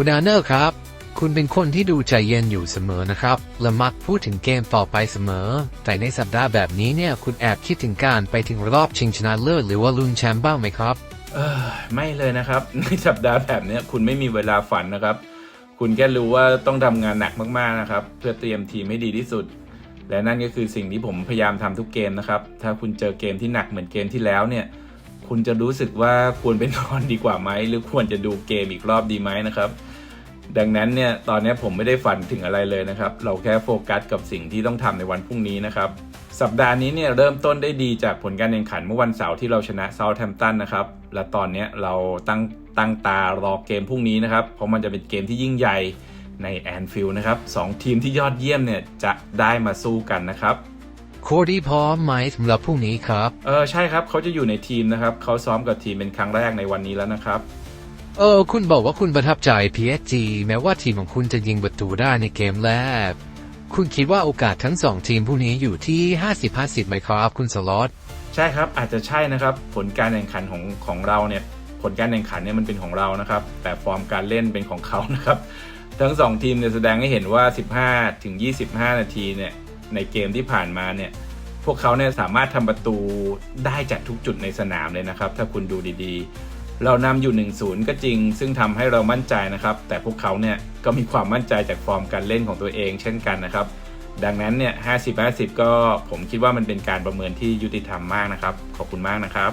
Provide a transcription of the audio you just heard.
คุณอาเนอร์ครับ คุณเป็นคนที่ดูใจเย็นอยู่เสมอนะครับ และมักพูดถึงเกมต่อไปเสมอ แต่ในสัปดาห์แบบนี้เนี่ย คุณแอบคิดถึงการไปถึงรอบชิงชนะเลิศหรือว่าลุ้นแชมป์บ้างไหมครับ เออไม่เลยนะครับ ในสัปดาห์แบบนี้คุณไม่มีเวลาฝันนะครับ คุณแค่รู้ว่าต้องทำงานหนักมากๆนะครับ เพื่อเตรียมทีมให้ดีที่สุด และนั่นก็คือสิ่งที่ผมพยายามทำทุกเกมนะครับ ถ้าคุณเจอเกมที่หนักเหมือนเกมที่แล้วเนี่ย คุณจะรู้สึกว่าควรไปนอนดีกว่าไหม หรือควรจะดูเกมอีกรอบดีไหมนะครับ ดังนั้นเนี่ยตอนนี้ผมไม่ได้ฝันถึงอะไรเลยนะครับ เราแค่โฟกัสกับสิ่งที่ต้องทำในวันพรุ่งนี้นะครับ สัปดาห์นี้เนี่ยเริ่มต้นได้ดีจากผลการแข่งขันเมื่อวันเสาร์ที่เราชนะเซาท์แฮมป์ตันนะครับ และตอนนี้เราตั้งตั้งตารอเกมพรุ่งนี้นะครับ เพราะมันจะเป็นเกมที่ยิ่งใหญ่ในแอนฟิลด์นะครับสองทีมที่ยอดเยี่ยมเนี่ยจะได้มาสู้กันนะครับ โคดี้พร้อมไหมสำหรับพรุ่งนี้ครับ เออใช่ครับเขาจะอยู่ในทีมนะครับเขาซ้อมกับทีมเป็นครั้งแรกในวันนี้แล้วนะครับ เออ คุณบอกว่าคุณประทับใจ PSG แม้ว่าทีมของคุณจะยิงประตูได้ในเกมแรก คุณคิดว่าโอกาสทั้งสองทีมพวกนี้อยู่ที่ 50-50ไหมครับคุณสล็อตใช่ครับอาจจะใช่นะครับ ผลการแข่งขันของของเราเนี่ยผลการแข่งขันเนี่ยมันเป็นของเรานะครับ แต่ฟอร์มการเล่นเป็นของเขานะครับ ทั้งสองทีมเนี่ยแสดงให้เห็นว่า 15ถึง25 นาทีเนี่ย ในเกมที่ผ่านมาเนี่ยพวกเขาเนี่ยสามารถทำประตูได้จากทุกจุดในสนามเลยนะครับ ถ้าคุณดูดีๆ เรานำอยู่ 1-0 ก็จริง ซึ่งทำให้เรามั่นใจนะครับ แต่พวกเขาเนี่ยก็มีความมั่นใจจากฟอร์มการเล่นของตัวเองเช่นกันนะครับ ดังนั้นเนี่ย 50-50 ก็ผมคิดว่ามันเป็นการประเมินที่ยุติธรรมมากนะครับ ขอบคุณมากนะครับ